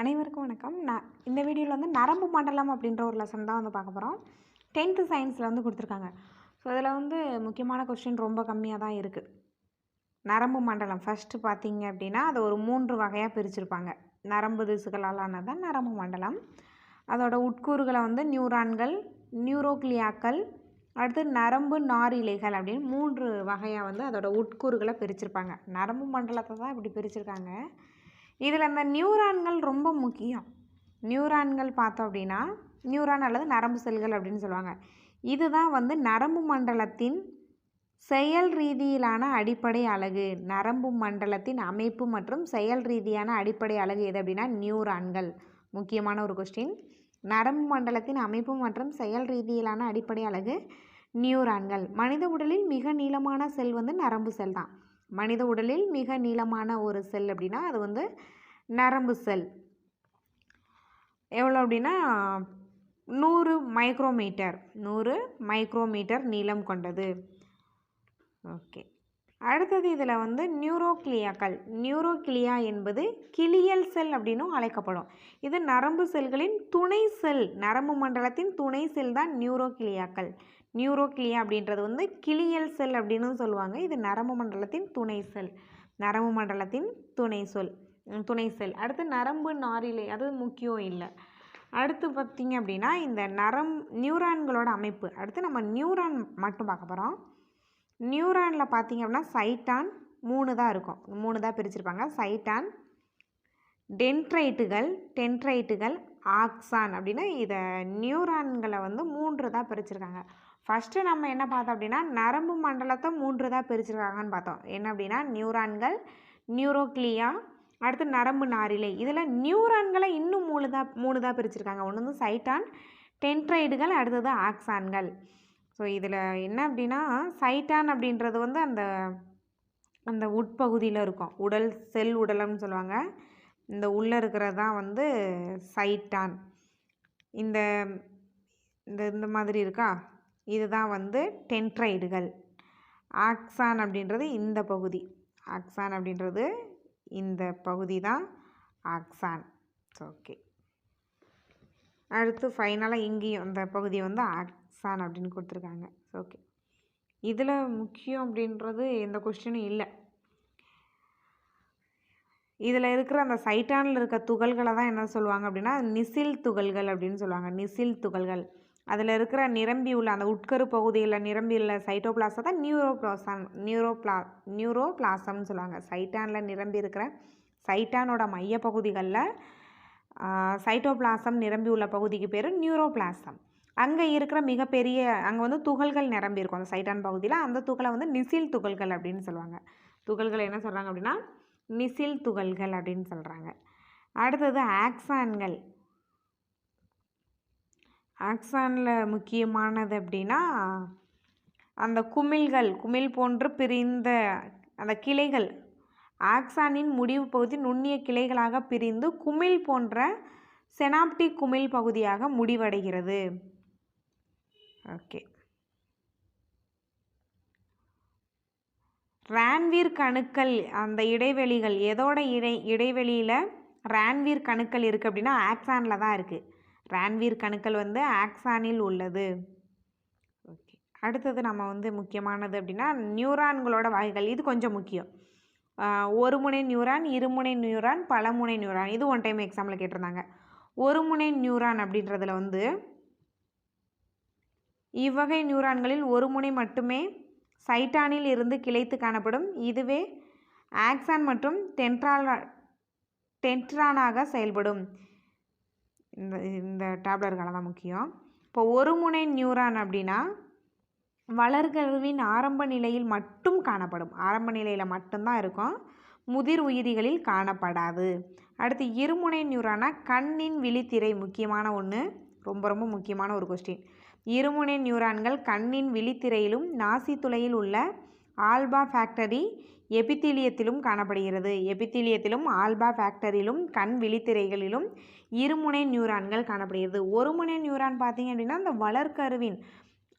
அனைவருக்கும் வணக்கம். நான் இந்த வீடியோவில் வந்து நரம்பு மண்டலம் அப்படின்ற ஒரு லெசன் தான் வந்து பார்க்க போகிறோம் டென்த்து சயின்ஸில் வந்து கொடுத்துருக்காங்க. ஸோ இதில் வந்து முக்கியமான கொஸ்டின் ரொம்ப கம்மியாக தான் இருக்குது நரம்பு மண்டலம். ஃபஸ்ட்டு பார்த்தீங்க அப்படின்னா அது ஒரு மூன்று வகையாக பிரிச்சிருப்பாங்க. நரம்பு திசுகளால் ஆனது தான் நரம்பு மண்டலம். அதோட உட்கூறுகளை வந்து நியூரான்கள் நியூரோக்ளியாக்கள் அடுத்து நரம்பு நாரிழைகள் அப்படின்னு மூன்று வகையாக வந்து அதோட உட்கூறுகளை பிரிச்சிருப்பாங்க. நரம்பு மண்டலத்தை தான் இப்படி பிரிச்சிருக்காங்க. இதில் இந்த நியூரான்கள் ரொம்ப முக்கியம். நியூரான்கள் பார்த்தோம் அப்படின்னா நியூரான் அல்லது நரம்பு செல்கள் அப்படின்னு சொல்லுவாங்க. இதுதான் வந்து நரம்பு மண்டலத்தின் செயல் ரீதியிலான அடிப்படை அலகு. நரம்பு மண்டலத்தின் அமைப்பு மற்றும் செயல் ரீதியான அடிப்படை அலகு எது அப்படின்னா நியூரான்கள். முக்கியமான ஒரு கொஸ்டின் நரம்பு மண்டலத்தின் அமைப்பு மற்றும் செயல் ரீதியிலான அடிப்படை அலகு நியூரான்கள். மனித உடலில் மிக நீளமான செல் வந்து நரம்பு செல் தான் மனித உடலில் மிக நீளமான ஒரு செல் அப்படின்னா அது வந்து நரம்பு செல். எவ்வளோ அப்படின்னா நூறு மைக்ரோமீட்டர் நூறு மைக்ரோமீட்டர் நீளம் கொண்டது. ஓகே. அடுத்தது இதில் வந்து நியூரோக்ளியாக்கள். நியூரோக்ளியா என்பது கிளியல் செல் அப்படின்னும் அழைக்கப்படும். இது நரம்பு செல்களின் துணை செல் நரம்பு மண்டலத்தின் துணை செல் தான் நியூரோக்ளியாக்கள். நியூரோக்ளியா அப்படின்றது வந்து கிளியல் செல் அப்படின்னு சொல்லுவாங்க. இது நரம்பு மண்டலத்தின் துணை செல். நரம்பு மண்டலத்தின் துணை சொல் துணை செல். அடுத்து நரம்பு நாரிலை அது முக்கியம் இல்லை. அடுத்து பார்த்திங்க அப்படின்னா இந்த நரம் நியூரான்களோட அமைப்பு. அடுத்து நம்ம நியூரான் மட்டும் பார்க்க போகிறோம் நியூரானில் பார்த்திங்க அப்படின்னா சைட்டான் மூணு தான் இருக்கும். மூணு தான் பிரிச்சிருப்பாங்க. சைட்டான் டென்ட்ரைட்டுகள் டென்ட்ரைட்டுகள் ஆக்சான் அப்படின்னு இதை நியூரான்களை வந்து மூன்று தான் பிரிச்சிருக்காங்க. ஃபஸ்ட்டு நம்ம என்ன பார்த்தோம் அப்படின்னா நரம்பு மண்டலத்தை மூன்றுதாக பிரிச்சிருக்காங்கன்னு பார்த்தோம். என்ன அப்படின்னா நியூரான்கள் நியூரோக்ளியா அடுத்து நரம்பு நாரிலை இதில் நியூரான்களை இன்னும் மூணு தான் மூணு தான் பிரிச்சிருக்காங்க. ஒன்று வந்து சைட்டான் டென்ட்ரைடுகள் அடுத்தது ஆக்சான்கள் ஸோ இதில் என்ன அப்படின்னா சைட்டான் அப்படின்றது வந்து அந்த அந்த உட்பகுதியில் இருக்கும். உடல் செல் உடலம்னு சொல்லுவாங்க. இந்த உள்ளே இருக்கிறது தான் வந்து சைட்டான் இந்த இந்த இந்த மாதிரி இருக்கா? இதுதான் வந்து டென்ட்ரைடுகள். ஆக்சான் அப்படின்றது இந்த பகுதி. ஆக்சான் அப்படின்றது இந்த பகுதி தான் ஆக்சான் ஓகே அடுத்து ஃபைனலாக இங்கேயும் இந்த பகுதி வந்து ஆக்சான் அப்படின்னு கொடுத்துருக்காங்க. ஓகே இதில் முக்கியம் அப்படின்றது எந்த கொஸ்டினும் இல்லை. இதில் இருக்கிற அந்த சைட்டானில் இருக்க துகள்களை தான் என்ன சொல்லுவாங்க அப்படின்னா நிசில் துகள்கள் அப்படின்னு சொல்லுவாங்க. நிசில் துகள்கள். அதில் இருக்கிற நிரம்பி உள்ள அந்த உட்கரு பகுதியில் நிரம்பி உள்ள சைட்டோபிளாஸை தான் நியூரோபிளாசம் நியூரோப்ளா நியூரோபிளாசம்னு சொல்லுவாங்க. சைட்டானில் நிரம்பி இருக்கிற சைட்டானோட மைய பகுதிகளில் சைட்டோபிளாசம் நிரம்பி உள்ள பகுதிக்கு பேர் நியூரோபிளாசம் அங்கே இருக்கிற மிகப்பெரிய அங்கே வந்து துகள்கள் நிரம்பி இருக்கும். அந்த சைட்டான் பகுதியில் அந்த துகளை வந்து நிசில் துகள்கள் அப்படின்னு சொல்லுவாங்க. துகள்கள் என்ன சொல்கிறாங்க அப்படின்னா நிசில் துகள்கள் அப்படின்னு சொல்கிறாங்க அடுத்தது ஆக்சான்கள் ஆக்சானில் முக்கியமானது அப்படின்னா அந்த குமிழ்கள் குமிழ் போன்று பிரிந்த அந்த கிளைகள். ஆக்சானின் முடிவு பகுதி நுண்ணிய கிளைகளாக பிரிந்து குமிழ் போன்ற செனாப்டிக் குமிழ் பகுதியாக முடிவடைகிறது. ஓகே. ரான்வீர் கணுக்கள் அந்த இடைவெளிகள் எதோட இடை இடைவெளியில் ரான்வீர் கணுக்கள் இருக்குது அப்படின்னா ஆக்சானில் தான் இருக்குது ரான்வீர் கணுக்கள் வந்து ஆக்சானில் உள்ளது. ஓகே. அடுத்தது நம்ம வந்து முக்கியமானது அப்படின்னா நியூரான்களோட வகைகள் இது கொஞ்சம் முக்கியம். ஒரு முனை நியூரான் இருமுனை நியூரான் பலமுனை நியூரான். இது ஒன் டைம் எக்ஸாமில் கேட்டிருந்தாங்க. ஒரு முனை நியூரான் அப்படின்றதுல வந்து இவ்வகை நியூரான்களில் ஒரு முனை மட்டுமே சைட்டானில் இருந்து கிளைத்து காணப்படும். இதுவே ஆக்சான் மற்றும் டென்ட்ரால் டென்ட்ரானாக செயல்படும். இந்த இந்த டேப்லெட்களை தான் முக்கியம். இப்போ ஒரு முனை நியூரான் அப்படின்னா வளர்கருவின் ஆரம்ப நிலையில் மட்டும் காணப்படும். ஆரம்ப நிலையில் மட்டும்தான் இருக்கும். முதிர் உயிரிகளில் காணப்படாது. அடுத்து இருமுனை நியூரானா கண்ணின் விழித்திரை முக்கியமான ஒன்று ரொம்ப ரொம்ப முக்கியமான ஒரு கொஸ்டின் இருமுனை நியூரான்கள் கண்ணின் விழித்திரையிலும் நாசித்துளையில் உள்ள ஆல்பா ஃபேக்டரி எபித்தீலியத்திலும் காணப்படுகிறது. எபித்தீலியத்திலும் ஆல்பா ஃபேக்டரியிலும் கண் விழித்திரைகளிலும் இருமுனை நியூரான்கள் காணப்படுகிறது. ஒரு முனை நியூரான் பார்த்தீங்க அப்படின்னா அந்த வளர்க்கருவின்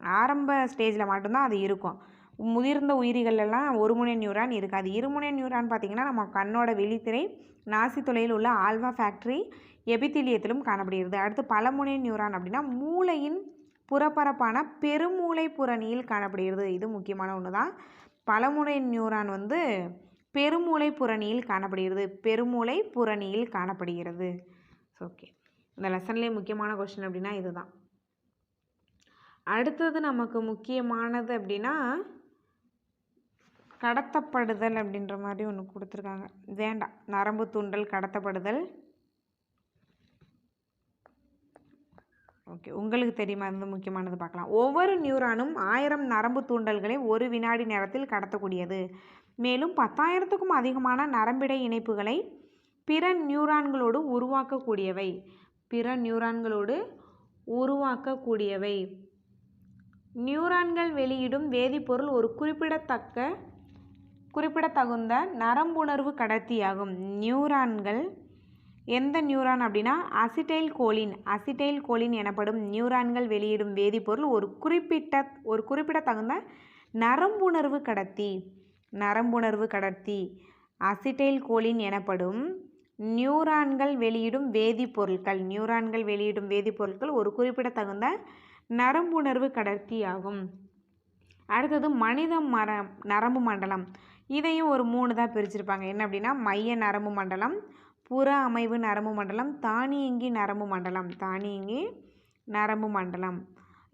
ஆரம்ப ஸ்டேஜில் மட்டும்தான் அது இருக்கும். முதிர்ந்த உயிரிகளெல்லாம் ஒருமுனை ஒரு நியூரான் இருக்காது இருமுனை நியூரான் பார்த்திங்கன்னா நம்ம கண்ணோட வெளித்திரை தொலையில் உள்ள ஆல்வா ஃபேக்ட்ரி எபித்திலியத்திலும் காணப்படுகிறது. அடுத்து பலமுனை நியூரான் அப்படின்னா மூளையின் புறப்பரப்பான பெருமூளை புறணியில் காணப்படுகிறது. இது முக்கியமான ஒன்று தான் பலமுனை நியூரான் வந்து பெருமூளை புறணியில் காணப்படுகிறது. பெருமூளை புறணியில் காணப்படுகிறது. ஓகே இந்த லெசன்லேயே முக்கியமான கொஷின் அப்படின்னா இதுதான். அடுத்தது நமக்கு முக்கியமானது அப்படின்னா கடத்தப்படுதல் அப்படின்ற மாதிரி ஒன்று கொடுத்துருக்காங்க. வேண்டாம். நரம்பு தூண்டல் கடத்தப்படுதல். ஓகே. உங்களுக்கு தெரியுமா அது முக்கியமானது பார்க்கலாம். ஒவ்வொரு நியூரானும் ஆயிரம் நரம்பு தூண்டல்களை ஒரு வினாடி நேரத்தில் கடத்தக்கூடியது. மேலும் பத்தாயிரத்துக்கும் அதிகமான நரம்பிடை இணைப்புகளை பிற நியூரான்களோடு உருவாக்கக்கூடியவை. பிற நியூரான்களோடு உருவாக்கக்கூடியவை. நியூரான்கள் வெளியிடும் வேதிப்பொருள் ஒரு குறிப்பிடத்தக்க குறிப்பிடத்தகுந்த நரம்புணர்வு கடத்தியாகும். நியூரான்கள் எந்த நியூரான் அப்படின்னா அசிடைல் கோலின். அசிடைல் கோலின் எனப்படும் நியூரான்கள் வெளியிடும் வேதிப்பொருள் ஒரு குறிப்பிட்ட ஒரு குறிப்பிடத்தகுந்த நரம்புணர்வு கடத்தி. நரம்புணர்வு கடத்தி. அசிடைல் கோலின் எனப்படும் நியூரான்கள் வெளியிடும் வேதிப்பொருட்கள். நியூரான்கள் வெளியிடும் வேதிப்பொருட்கள் ஒரு குறிப்பிடத்தகுந்த நரம்புணர்வு கடத்தி ஆகும். அடுத்தது மனித மர நரம்பு மண்டலம். இதையும் ஒரு மூணு தான் பிரிச்சிருப்பாங்க. என்ன அப்படின்னா மைய நரம்பு மண்டலம் புற அமைவு நரம்பு மண்டலம் தானியங்கி நரம்பு மண்டலம். தானியங்கி நரம்பு மண்டலம்.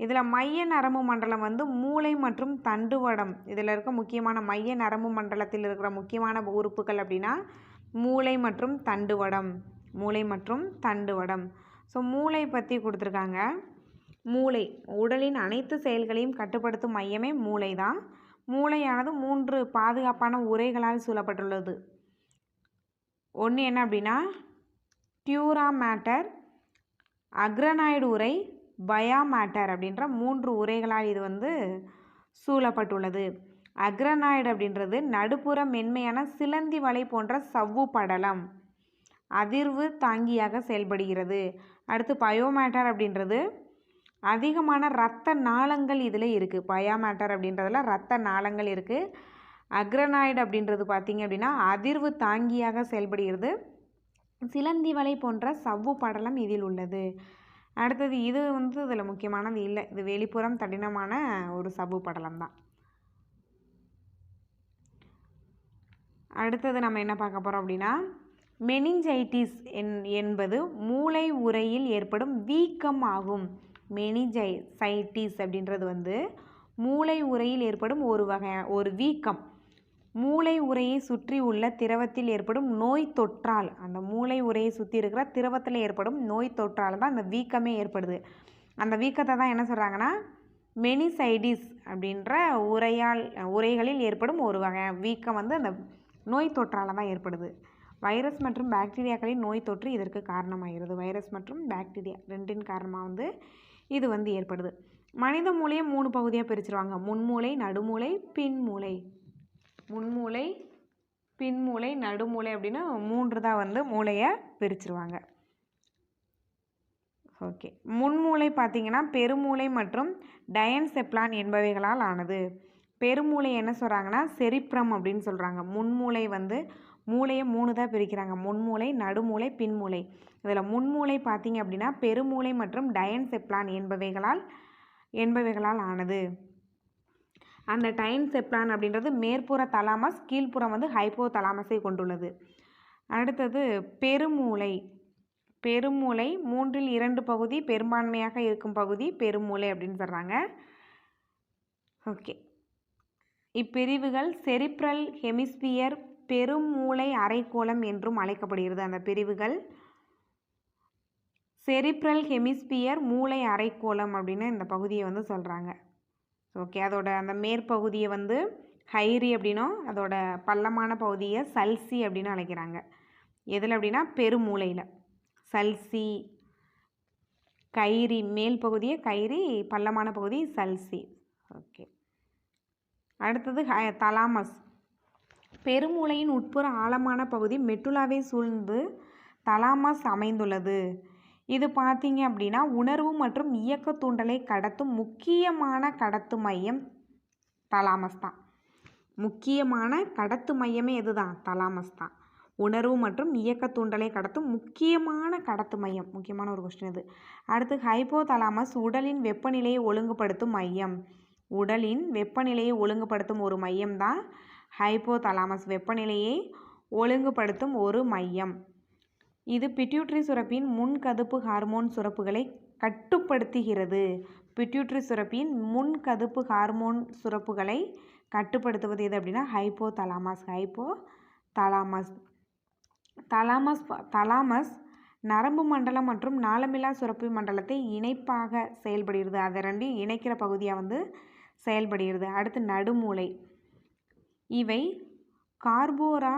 இதில் மைய நரம்பு மண்டலம் வந்து மூளை மற்றும் தண்டுவடம் இதில் இருக்க முக்கியமான மைய நரம்பு மண்டலத்தில் இருக்கிற முக்கியமான உறுப்புகள் அப்படின்னா மூளை மற்றும் தண்டுவடம் மூளை மற்றும் தண்டுவடம் ஸோ மூளை பற்றி கொடுத்துருக்காங்க. மூளை. உடலின் அனைத்து செயல்களையும் கட்டுப்படுத்தும் மையமே மூளை தான். மூளையானது மூன்று பாதுகாப்பான உரைகளால் சூழப்பட்டுள்ளது. ஒன்று என்ன அப்படின்னா டியூரா மேட்டர் அக்ரனாய்டு உரை பயா மேட்டர் அப்படின்ற மூன்று உரைகளால் இது வந்து சூழப்பட்டுள்ளது. அக்ரனாய்டு அப்படின்றது நடுப்புற மென்மையான சிலந்தி வலை போன்ற சவ்வு படலம். அதிர்வு தாங்கியாக செயல்படுகிறது. அடுத்து பயோமேட்டர் அப்படின்றது அதிகமான இரத்த நாளங்கள் இதில் இருக்குது பயாமேட்டர் அப்படின்றதுல இரத்த நாளங்கள் இருக்குது அக்ரனாய்டு அப்படின்றது பார்த்திங்க அப்படின்னா அதிர்வு தாங்கியாக செயல்படுகிறது. சிலந்தி வலை போன்ற சவ்வு படலம் இதில் உள்ளது. அடுத்தது இது வந்து இதில் முக்கியமானது இல்லை. இது வெளிப்புறம் தடினமான ஒரு சவ்வு படலம் தான். அடுத்தது நம்ம என்ன பார்க்க போகிறோம் அப்படின்னா மெனிஞ்சைட்டிஸ் என் என்பது மூளை உரையில் ஏற்படும் வீக்கம் ஆகும். மெனிஜை சைட்டிஸ் அப்படின்றது வந்து மூளை உரையில் ஏற்படும் ஒரு வகை ஒரு வீக்கம். மூளை உரையை சுற்றி உள்ள திரவத்தில் ஏற்படும் நோய் தொற்றால். அந்த மூளை உரையை சுற்றி இருக்கிற திரவத்தில் ஏற்படும் நோய் தொற்றால் தான் அந்த வீக்கமே ஏற்படுது. அந்த வீக்கத்தை தான் என்ன சொல்கிறாங்கன்னா மெனிசைடிஸ் அப்படின்ற உரையால் உரைகளில் ஏற்படும் ஒரு வகை வீக்கம் வந்து அந்த நோய் தொற்றால் தான் ஏற்படுது. வைரஸ் மற்றும் பாக்டீரியாக்களின் நோய் தொற்று இதற்கு காரணமாகிறது. வைரஸ் மற்றும் பாக்டீரியா ரெண்டின் காரணமாக வந்து இது வந்து ஏற்படுது. மனித மூளையை மூணு பகுதியாக பிரிச்சிருவாங்க. முன்மூளை நடுமூளை பின்மூளை. முன்மூளை பின்மூளை நடுமூளை அப்படின்னு மூன்று தான் வந்து மூளையை பிரிச்சிருவாங்க. ஓகே. முன்மூளை பார்த்தீங்கன்னா பெருமூளை மற்றும் டயன்செப்லான் என்பவைகளால் ஆனது. பெருமூளை என்ன சொல்கிறாங்கன்னா செரிப்ரம் அப்படின்னு சொல்கிறாங்க முன்மூளை வந்து மூளையை மூணு தான் பிரிக்கிறாங்க. முன்மூளை நடுமூளை பின்மூளை. இதில் முன்மூளை பார்த்தீங்க அப்படின்னா பெருமூளை மற்றும் டயன்செப்லான் என்பவைகளால் என்பவைகளால் ஆனது. அந்த டைன்செப்லான் அப்படின்றது மேற்புற தலாமஸ் கீழ்ப்புறம் வந்து ஹைப்போ தலாமஸை கொண்டுள்ளது. அடுத்தது பெருமூளை. பெருமூளை மூன்றில் இரண்டு பகுதி பெரும்பான்மையாக இருக்கும் பகுதி பெருமூளை அப்படின்னு சொல்கிறாங்க ஓகே. இப்பிரிவுகள் செரிப்ரல் ஹெமிஸ்பியர் பெருமூளை அரைக்கோளம் என்றும் அழைக்கப்படுகிறது. அந்த பிரிவுகள் செரிப்ரல் ஹெமிஸ்பியர் மூளை அரைக்கோளம் அப்படின்னு இந்த பகுதியை வந்து சொல்கிறாங்க ஓகே அதோட அந்த மேற்பகுதியை வந்து ஹைரி அப்படின்னும் அதோட பள்ளமான பகுதியை சல்சி அப்படின்னு அழைக்கிறாங்க. எதில் அப்படின்னா பெருமூளையில் சல்சி கைரி மேல் பகுதியை கைரி பள்ளமான பகுதி சல்சி. ஓகே அடுத்தது தலாமஸ் பெருமூளையின் உட்புற ஆழமான பகுதி மெட்டுலாவை சூழ்ந்து தலாமஸ் அமைந்துள்ளது. இது பார்த்தீங்க அப்படின்னா உணர்வு மற்றும் இயக்க தூண்டலை கடத்தும் முக்கியமான கடத்து மையம் தலாமஸ் தான். முக்கியமான கடத்து மையமே எதுதான்? தலாமஸ் தான். உணர்வு மற்றும் இயக்க தூண்டலை கடத்தும் முக்கியமான கடத்து மையம். முக்கியமான ஒரு கொஸ்டின் இது. அடுத்து ஹைப்போ தலாமஸ் உடலின் வெப்பநிலையை ஒழுங்குபடுத்தும் மையம். உடலின் வெப்பநிலையை ஒழுங்குபடுத்தும் ஒரு மையம் தான் ஹைப்போ தலாமஸ் வெப்பநிலையை ஒழுங்குபடுத்தும் ஒரு மையம். இது பிட்யூட்ரி சுரப்பியின் முன்கதுப்பு ஹார்மோன் சுரப்புகளை கட்டுப்படுத்துகிறது. பிட்யூட்ரி சுரப்பியின் முன்கதுப்பு ஹார்மோன் சுரப்புகளை கட்டுப்படுத்துவது எது அப்படின்னா hypothalamus hypothalamus thalamus thalamus நரம்பு மண்டலம் மற்றும் நாளமில்லா சுரப்பி மண்டலத்தை இணைப்பாக செயல்படுகிறது. அதை ரெண்டையும் இணைக்கிற பகுதியாக வந்து செயல்படுகிறது. அடுத்து நடுமூளை. இவை கார்போரா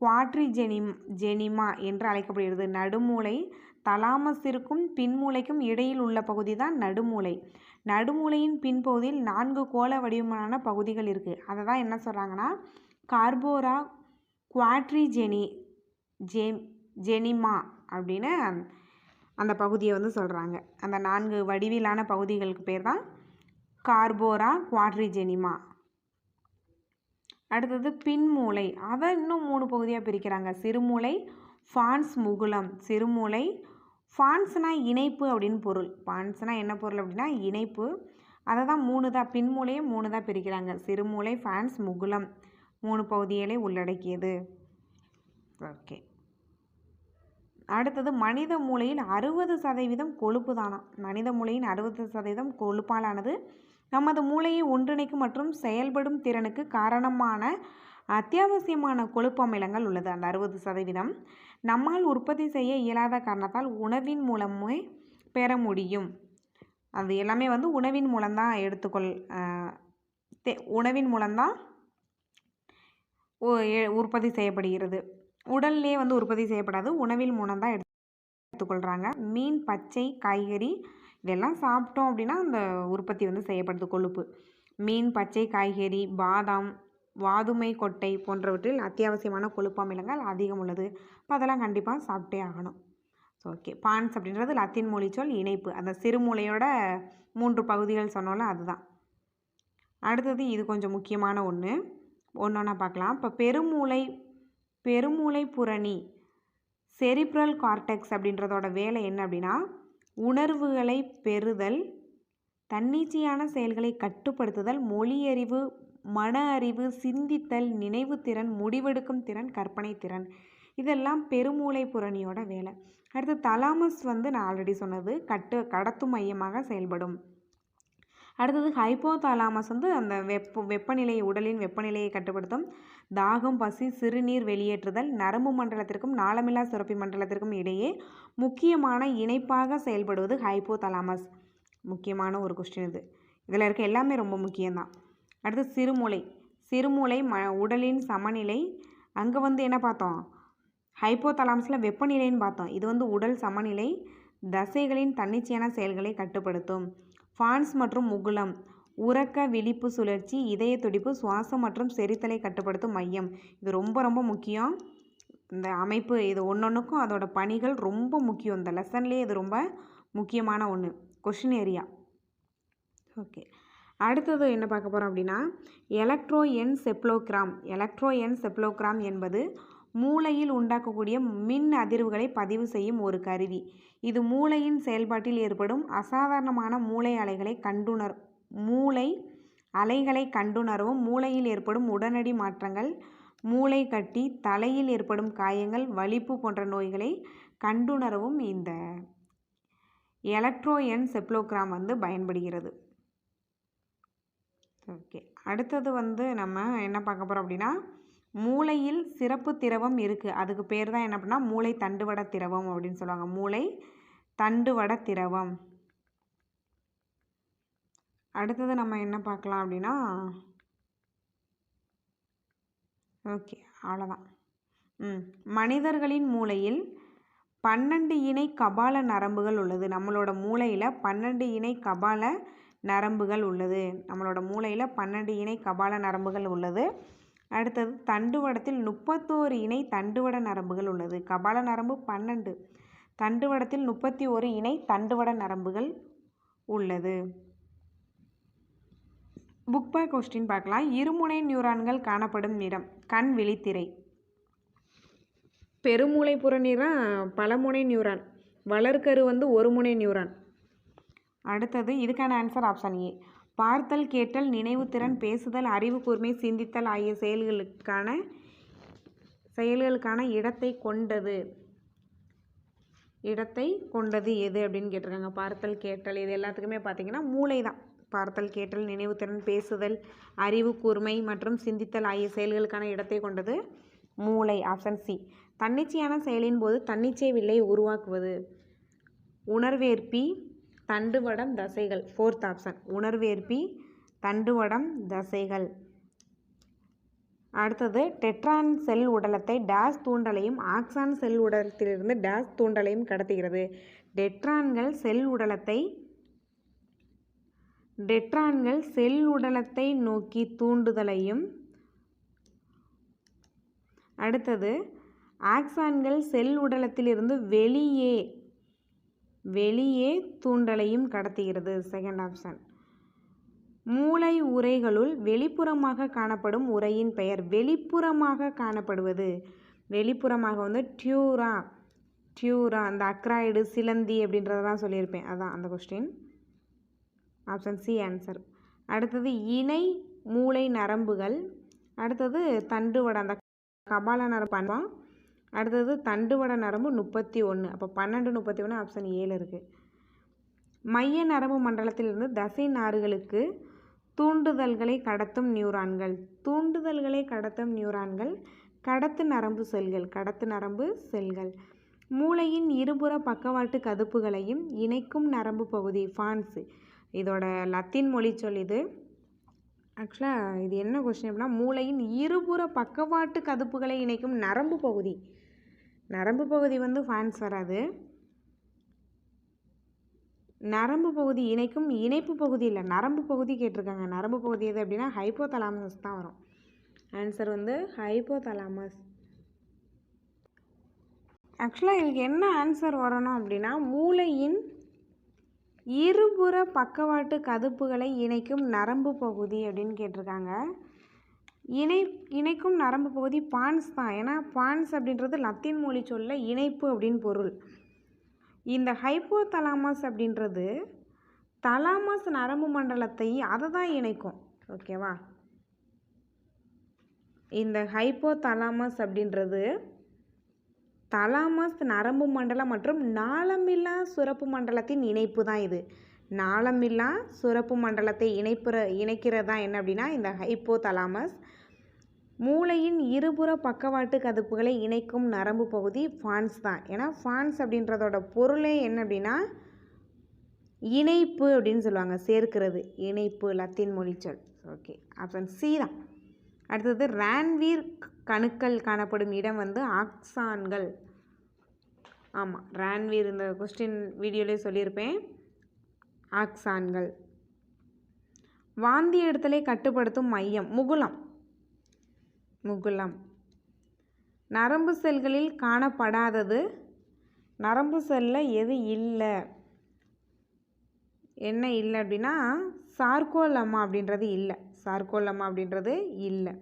குவாட்ரிஜெனிம் ஜெனிமா என்று அழைக்கப்படுகிறது. நடுமூளை தலாமஸிற்கும் பின்மூளைக்கும் இடையில் உள்ள பகுதி தான் நடுமூளை. நடுமூளையின் பின்பகுதியில் நான்கு கோள வடிவமான பகுதிகள் இருக்குது அதை தான் என்ன சொல்கிறாங்கன்னா கார்போரா குவாட்ரிஜெனி ஜெ ஜெனிமா அப்படின்னு அந்த பகுதியை வந்து சொல்கிறாங்க அந்த நான்கு வடிவிலான பகுதிகளுக்கு பேர் தான் கார்போரா குவாட்ரிஜெனிமா. அடுத்தது பின்மூளை. அதை இன்னும் மூணு பகுதியாக பிரிக்கிறாங்க. சிறுமூளை ஃபான்ஸ் முகுலம். சிறுமூளை ஃபான்ஸ்னால் இணைப்பு அப்படின்னு பொருள். ஃபான்ஸ்னால் என்ன பொருள் அப்படின்னா இணைப்பு. அதை தான் மூணு தான் பின்மூலையை மூணு தான் பிரிக்கிறாங்க. சிறுமூளை ஃபான்ஸ் முகுலம். மூணு பகுதிகளை உள்ளடக்கியது. ஓகே. அடுத்தது மனித மூளையில் அறுபது சதவீதம் கொழுப்பு தானா மனித மூளையின் அறுபது சதவீதம் கொழுப்பாலானது நமது மூளையை ஒன்றிணைக்கும் மற்றும் செயல்படும் திறனுக்கு காரணமான அத்தியாவசியமான கொழுப்பு அமிலங்கள் உள்ளது. அந்த அறுபது சதவீதம் நம்மால் உற்பத்தி செய்ய இயலாத காரணத்தால் உணவின் மூலமே பெற முடியும். அது எல்லாமே வந்து உணவின் மூலம்தான் எடுத்துக்கொள் தே உணவின் மூலம்தான் உற்பத்தி செய்யப்படுகிறது. உடல்லே வந்து உற்பத்தி செய்யப்படாது உணவின் மூலம் தான் எடுத்துக்கொள்கிறாங்க மீன் பச்சை காய்கறி இதெல்லாம் சாப்பிட்டோம் அப்படின்னா அந்த உற்பத்தி வந்து செய்யப்படுது. கொழுப்பு மீன் பச்சை காய்கறி பாதாம் வாதுமை கொட்டை போன்றவற்றில் அத்தியாவசியமான கொழுப்பு அமிலங்கள் அதிகம் உள்ளது. இப்போ அதெல்லாம் கண்டிப்பாக சாப்பிட்டே ஆகணும். ஸோ ஓகே பான்ஸ் அப்படின்றது லத்தின் மொழி சொல் இணைப்பு. அந்த சிறுமூளையோட மூன்று பகுதிகள் சொன்னோம்ல அதுதான். அடுத்தது இது கொஞ்சம் முக்கியமான ஒன்று ஒன்றொன்னா பார்க்கலாம். இப்போ பெருமூளை பெருமூளை புரணி செரிப்ரல் கார்டெக்ஸ் அப்படின்றதோட வேலை என்ன அப்படின்னா உணர்வுகளை பெறுதல் தன்னிச்சையான செயல்களை கட்டுப்படுத்துதல் மொழியறிவு மன அறிவு சிந்தித்தல் நினைவு திறன் முடிவெடுக்கும் திறன் கற்பனை திறன். இதெல்லாம் பெருமூளை புரணியோட வேலை. அடுத்து தலாமஸ் வந்து நான் ஆல்ரெடி சொன்னது கட்டு கடத்தும் மையமாக செயல்படும். அடுத்தது ஹைப்போ தாலாமஸ் வந்து அந்த வெப்ப வெப்பநிலையை உடலின் வெப்பநிலையை கட்டுப்படுத்தும். தாகம் பசி சிறுநீர் வெளியேற்றுதல் நரம்பு மண்டலத்திற்கும் நாளமில்லா சுரப்பி மண்டலத்திற்கும் இடையே முக்கியமான இணைப்பாக செயல்படுவது ஹைப்போ தலாமஸ் முக்கியமான ஒரு கொஸ்டின் இது. இதில் இருக்க எல்லாமே ரொம்ப முக்கியம்தான். அடுத்து சிறுமூளை. சிறுமூளை ம உடலின் சமநிலை. அங்கே வந்து என்ன பார்த்தோம்? ஹைப்போ தலாமஸில் வெப்பநிலைன்னு பார்த்தோம். இது வந்து உடல் சமநிலை தசைகளின் தன்னிச்சையான செயல்களை கட்டுப்படுத்தும். ஃபான்ஸ் மற்றும் முகுலம். உறக்க விழிப்பு சுழற்சி இதய துடிப்பு சுவாசம் மற்றும் செரித்தலை கட்டுப்படுத்தும் மையம். இது ரொம்ப ரொம்ப முக்கியம். இந்த அமைப்பு இது ஒன்றொன்றுக்கும் அதோட பணிகள் ரொம்ப முக்கியம். இந்த லெசன்லேயே இது ரொம்ப முக்கியமான ஒன்று கொஷின் ஏரியா ஓகே அடுத்தது என்ன பார்க்க போகிறோம் அப்படின்னா எலக்ட்ரோ என் செப்ளோகிராம் எலக்ட்ரோ என் செப்ளோகிராம் என்பது மூளையில் உண்டாக்கக்கூடிய மின் அதிர்வுகளை பதிவு செய்யும் ஒரு கருவி. இது மூளையின் செயல்பாட்டில் ஏற்படும் அசாதாரணமான மூளை அலைகளை கண்டுணர் மூளை அலைகளை கண்டுணரவும் மூளையில் ஏற்படும் உடனடி மாற்றங்கள் மூளை கட்டி தலையில் ஏற்படும் காயங்கள் வலிப்பு போன்ற நோய்களை கண்டுணரவும் இந்த எலக்ட்ரோ என் செப்ளோகிராம் வந்து பயன்படுகிறது. ஓகே. அடுத்தது வந்து நம்ம என்ன பார்க்க போகிறோம் அப்படின்னா மூளையில் சிறப்பு திரவம் இருக்குது அதுக்கு பேர் தான் என்ன அப்படின்னா மூளை தண்டுவட திரவம் அப்படின்னு சொல்லுவாங்க. மூளை தண்டுவட திரவம். அடுத்தது நம்ம என்ன பார்க்கலாம் அப்படின்னா ஓகே அவ்வளோதான் ம் மனிதர்களின் மூளையில் பன்னெண்டு இணை கபால நரம்புகள் உள்ளது. நம்மளோட மூளையில் பன்னெண்டு இணை கபால நரம்புகள் உள்ளது. நம்மளோட மூளையில் பன்னெண்டு இணை கபால நரம்புகள் உள்ளது. அடுத்தது தண்டுவடத்தில் முப்பத்தோரு இணை தண்டுவட நரம்புகள் உள்ளது. கபால நரம்பு பன்னெண்டு தண்டுவடத்தில் முப்பத்தி ஒரு இணை தண்டுவட நரம்புகள் உள்ளது. புக் பை கொஸ்டின் பார்க்கலாம். இருமுனை நியூரான்கள் காணப்படும் இடம் கண் விழித்திரை பெருமூளை புறநீரா பலமுனை நியூரான் வளர்க்கரு வந்து ஒரு முனை நியூரான் அடுத்தது இதுக்கான ஆன்சர் ஆப்ஷன் ஏ பார்த்தல் கேட்டல் நினைவுத்திறன் பேசுதல் அறிவு கூர்மை சிந்தித்தல் ஆகிய செயல்களுக்கான செயல்களுக்கான இடத்தை கொண்டது. இடத்தை கொண்டது எது அப்படின்னு கேட்டிருக்காங்க. பார்த்தல் கேட்டல் இது எல்லாத்துக்குமே பார்த்தீங்கன்னா மூளை தான் பார்த்தல் கேட்டல் நினைவுத்திறன் பேசுதல் அறிவு கூர்மை மற்றும் சிந்தித்தல் ஆகிய செயல்களுக்கான இடத்தை கொண்டது மூளை ஆப்ஷன் சி தன்னிச்சையான செயலின் போது தன்னிச்சை வில்லை உருவாக்குவது. உணர்வேற்பி தண்டுவடம் தசைகள். ஃபோர்த் ஆப்ஷன் உணர்வேற்பி தண்டுவடம் தசைகள். அடுத்தது டெட்ரான் செல் உடலத்தை டேஸ் தூண்டலையும் ஆக்சான் செல் உடலத்திலிருந்து டேஸ் தூண்டலையும் கடத்துகிறது. டெட்ரான்கள் செல் உடலத்தை டெட்ரான்கள் செல் உடலத்தை நோக்கி தூண்டுதலையும். அடுத்தது ஆக்சான்கள் செல் உடலத்திலிருந்து வெளியே வெளியே தூண்டலையும் கடத்துகிறது. செகண்ட் ஆப்ஷன் மூளை உரைகளுள் வெளிப்புறமாக காணப்படும் உரையின் பெயர் வெளிப்புறமாக காணப்படுவது. வெளிப்புறமாக வந்து டியூரா டியூரா அந்த அக்ராய்டு சிலந்தி அப்படின்றதெல்லாம் சொல்லியிருப்பேன். அதான் அந்த கொஸ்டின் ஆப்ஷன் சி ஆன்சர். அடுத்தது இணை மூளை நரம்புகள். அடுத்தது தண்டுவட அந்த கபால நரம்பு பண்ணுவான் அடுத்தது தண்டுவட நரம்பு முப்பத்தி ஒன்று அப்போ பன்னெண்டு முப்பத்தி ஒன்று ஆப்ஷன் ஏழு இருக்குது மைய நரம்பு மண்டலத்திலிருந்து தசை நாறுகளுக்கு தூண்டுதல்களை கடத்தும் நியூரான்கள். தூண்டுதல்களை கடத்தும் நியூரான்கள் கடத்து நரம்பு செல்கள் கடத்து நரம்பு செல்கள். மூளையின் இருபுற பக்கவாட்டு கதுப்புகளையும் இணைக்கும் நரம்பு பகுதி ஃபான்ஸு. இதோட லத்தீன் மொழி சொல் இது. ஆக்சுவலாக இது என்ன கொஸ்டின் அப்படின்னா மூளையின் இருபுற பக்கவாட்டு கதுப்புகளை இணைக்கும் நரம்பு பகுதி. நரம்பு பகுதி வந்து ஃபேன்ஸ் வராது நரம்பு பகுதி இணைக்கும் இணைப்பு பகுதி இல்லை நரம்பு பகுதி கேட்டிருக்காங்க. நரம்பு பகுதி எது அப்படின்னா ஹைப்போதலாமஸ் தான் வரும். ஆன்சர் வந்து ஹைப்போதலாமஸ் ஆக்சுவலாக இதுக்கு என்ன ஆன்சர் வரணும் அப்படின்னா மூளையின் இருபுற பக்கவாட்டு கதுப்புகளை இணைக்கும் நரம்பு பகுதி அப்படின்னு கேட்டிருக்காங்க. இணை இணைக்கும் நரம்பு பகுதி பான்ஸ் தான். ஏன்னா பான்ஸ் அப்படின்றது லத்தீன் மொழி சொல்ல இணைப்பு அப்படின்னு பொருள். இந்த ஹைப்போதலாமஸ் அப்படின்றது தலாமஸ் நரம்பு மண்டலத்தை அதை தான் இணைக்கும். ஓகேவா? இந்த ஹைப்போதலாமஸ் அப்படின்றது தலாமஸ் நரம்பு மண்டலம் மற்றும் நாளமில்லா சுரப்பு மண்டலத்தின் இணைப்பு தான் இது. நாளமில்லா சுரப்பு மண்டலத்தை இணைப்புற இணைக்கிறது தான் என்ன அப்படின்னா இந்த ஹைப்போ தலாமஸ். மூளையின் இருபுற பக்கவாட்டு கதுப்புகளை இணைக்கும் நரம்பு பகுதி ஃபான்ஸ் தான். ஏன்னா ஃபான்ஸ் அப்படின்றதோட பொருளே என்ன அப்படின்னா இணைப்பு அப்படின்னு சொல்லுவாங்க சேர்க்கிறது. இணைப்பு லத்தீன் மொழிச்சொல். ஓகே. ஆப்ஷன் சி தான். அடுத்தது ரான்வீர் கணுக்கள் காணப்படும் இடம் வந்து ஆக்சான்கள். ஆமாம் ரான்வீர் இந்த கொஸ்டின் வீடியோலேயே சொல்லியிருப்பேன். ஆக்சான்கள். வாந்தி எடுத்தலை கட்டுப்படுத்தும் மையம் முகுலம். முகுலம். நரம்பு செல்களில் காணப்படாதது நரம்பு செல்லில் எது இல்லை. என்ன இல்லை அப்படின்னா சார்கோலம்மா அப்படின்றது இல்லை. சார்கோலமா அப்படின்றது இல்லை.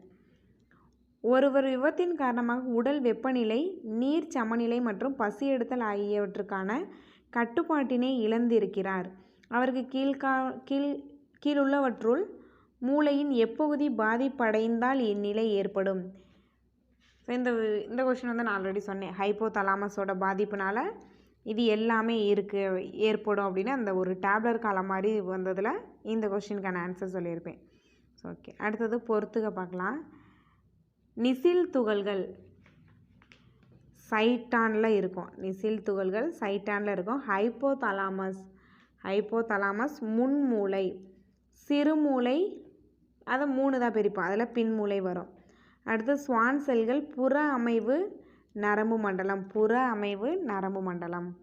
ஒருவர் விபத்தின் காரணமாக உடல் வெப்பநிலை நீர் சமநிலை மற்றும் பசி எடுத்தல் ஆகியவற்றுக்கான கட்டுப்பாட்டினை இழந்திருக்கிறார். அவருக்கு கீழ்கா கீழ் கீழுள்ளவற்றுள் மூளையின் எப்பகுதி பாதிப்படைந்தால் இந்நிலை ஏற்படும். ஸோ இந்த இந்த கொஷின் வந்து நான் ஆல்ரெடி சொன்னேன். ஹைப்போ தலாமஸோட பாதிப்புனால இது எல்லாமே இருக்குது ஏற்படும் அப்படின்னு அந்த ஒரு டேப்லர் காலம் மாதிரி வந்ததில் இந்த கொஷினுக்கான ஆன்சர் சொல்லியிருப்பேன். ஓகே அடுத்தது பொறுத்துக்க பார்க்கலாம். நிசில் துகள்கள் சைட்டானில் இருக்கும். நிசில் துகள்கள் சைட்டானில் இருக்கும். ஹைப்போ தலாமஸ் ஹைப்போ தலாமஸ் முன்மூளை சிறுமூளை அதை மூணு தான் பிரிப்போம். அதில் பின்மூளை வரும். அடுத்து ஸ்வான் செல்கள் புற அமைவு நரம்பு மண்டலம். புற அமைவு நரம்பு மண்டலம்.